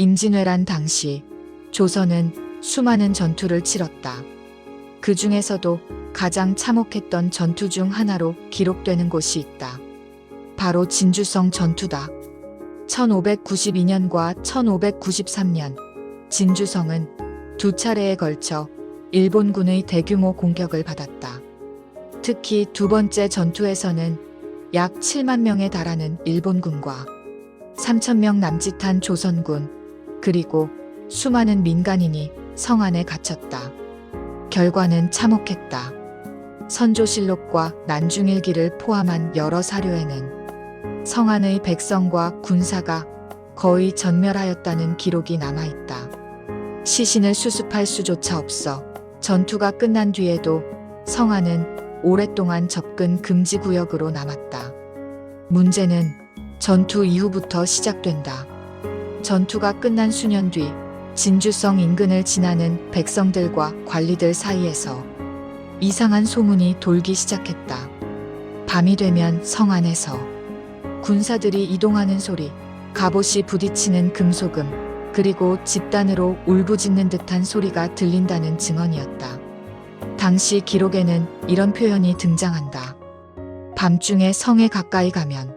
임진왜란 당시 조선은 수많은 전투를 치렀다. 그 중에서도 가장 참혹했던 전투 중 하나로 기록되는 곳이 있다. 바로 진주성 전투다. 1592년과 1593년 진주성은 두 차례에 걸쳐 일본군의 대규모 공격을 받았다. 특히 두 번째 전투에서는 약 7만 명에 달하는 일본군과 3천 명 남짓한 조선군 그리고 수많은 민간인이 성 안에 갇혔다. 결과는 참혹했다. 선조실록과 난중일기를 포함한 여러 사료에는 성 안의 백성과 군사가 거의 전멸하였다는 기록이 남아있다. 시신을 수습할 수조차 없어 전투가 끝난 뒤에도 성 안은 오랫동안 접근 금지 구역으로 남았다. 문제는 전투 이후부터 시작된다. 전투가 끝난 수년 뒤 진주성 인근을 지나는 백성들과 관리들 사이에서 이상한 소문이 돌기 시작했다. 밤이 되면 성 안에서 군사들이 이동하는 소리, 갑옷이 부딪히는 금소금, 그리고 집단으로 울부짖는 듯한 소리가 들린다는 증언이었다. 당시 기록에는 이런 표현이 등장한다. 밤중에 성에 가까이 가면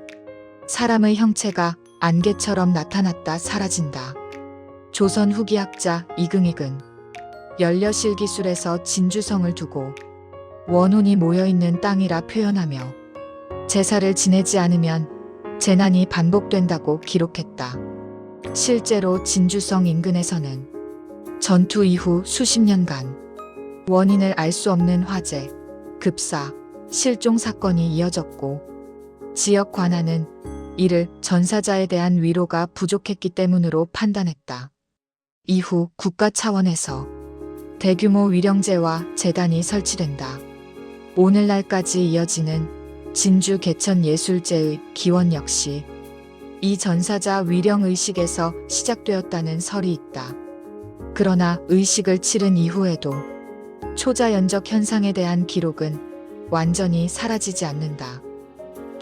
사람의 형체가 안개처럼 나타났다 사라진다. 조선 후기 학자 이긍익은 연려실 기술에서 진주성을 두고 원혼이 모여있는 땅이라 표현하며 제사를 지내지 않으면 재난이 반복된다고 기록했다. 실제로 진주성 인근에서는 전투 이후 수십 년간 원인을 알 수 없는 화재, 급사, 실종 사건이 이어졌고 지역 관한은 이를 전사자에 대한 위로가 부족했기 때문으로 판단했다. 이후 국가 차원에서 대규모 위령제와 재단이 설치된다. 오늘날까지 이어지는 진주 개천 예술제의 기원 역시 이 전사자 위령 의식에서 시작되었다는 설이 있다. 그러나 의식을 치른 이후에도 초자연적 현상에 대한 기록은 완전히 사라지지 않는다.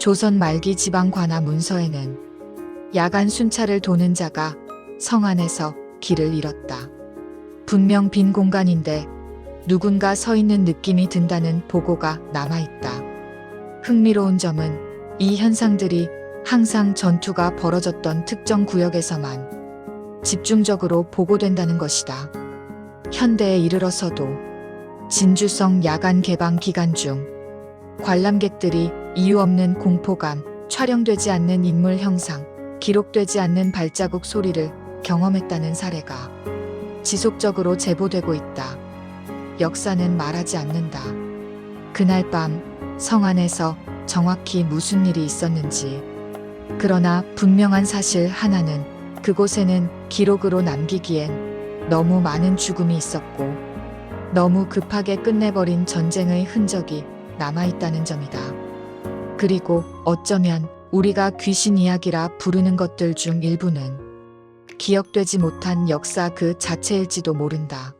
조선 말기 지방 관하 문서에는 야간 순찰을 도는 자가 성 안에서 길을 잃었다. 분명 빈 공간인데 누군가 서 있는 느낌이 든다는 보고가 남아있다. 흥미로운 점은 이 현상들이 항상 전투가 벌어졌던 특정 구역에서만 집중적으로 보고된다는 것이다. 현대에 이르러서도 진주성 야간 개방 기간 중 관람객들이 이유 없는 공포감, 촬영되지 않는 인물 형상, 기록되지 않는 발자국 소리를 경험했다는 사례가 지속적으로 제보되고 있다. 역사는 말하지 않는다. 그날 밤 성 안에서 정확히 무슨 일이 있었는지. 그러나 분명한 사실 하나는 그곳에는 기록으로 남기기엔 너무 많은 죽음이 있었고 너무 급하게 끝내버린 전쟁의 흔적이 남아있다는 점이다. 그리고 어쩌면 우리가 귀신 이야기라 부르는 것들 중 일부는 기억되지 못한 역사 그 자체일지도 모른다.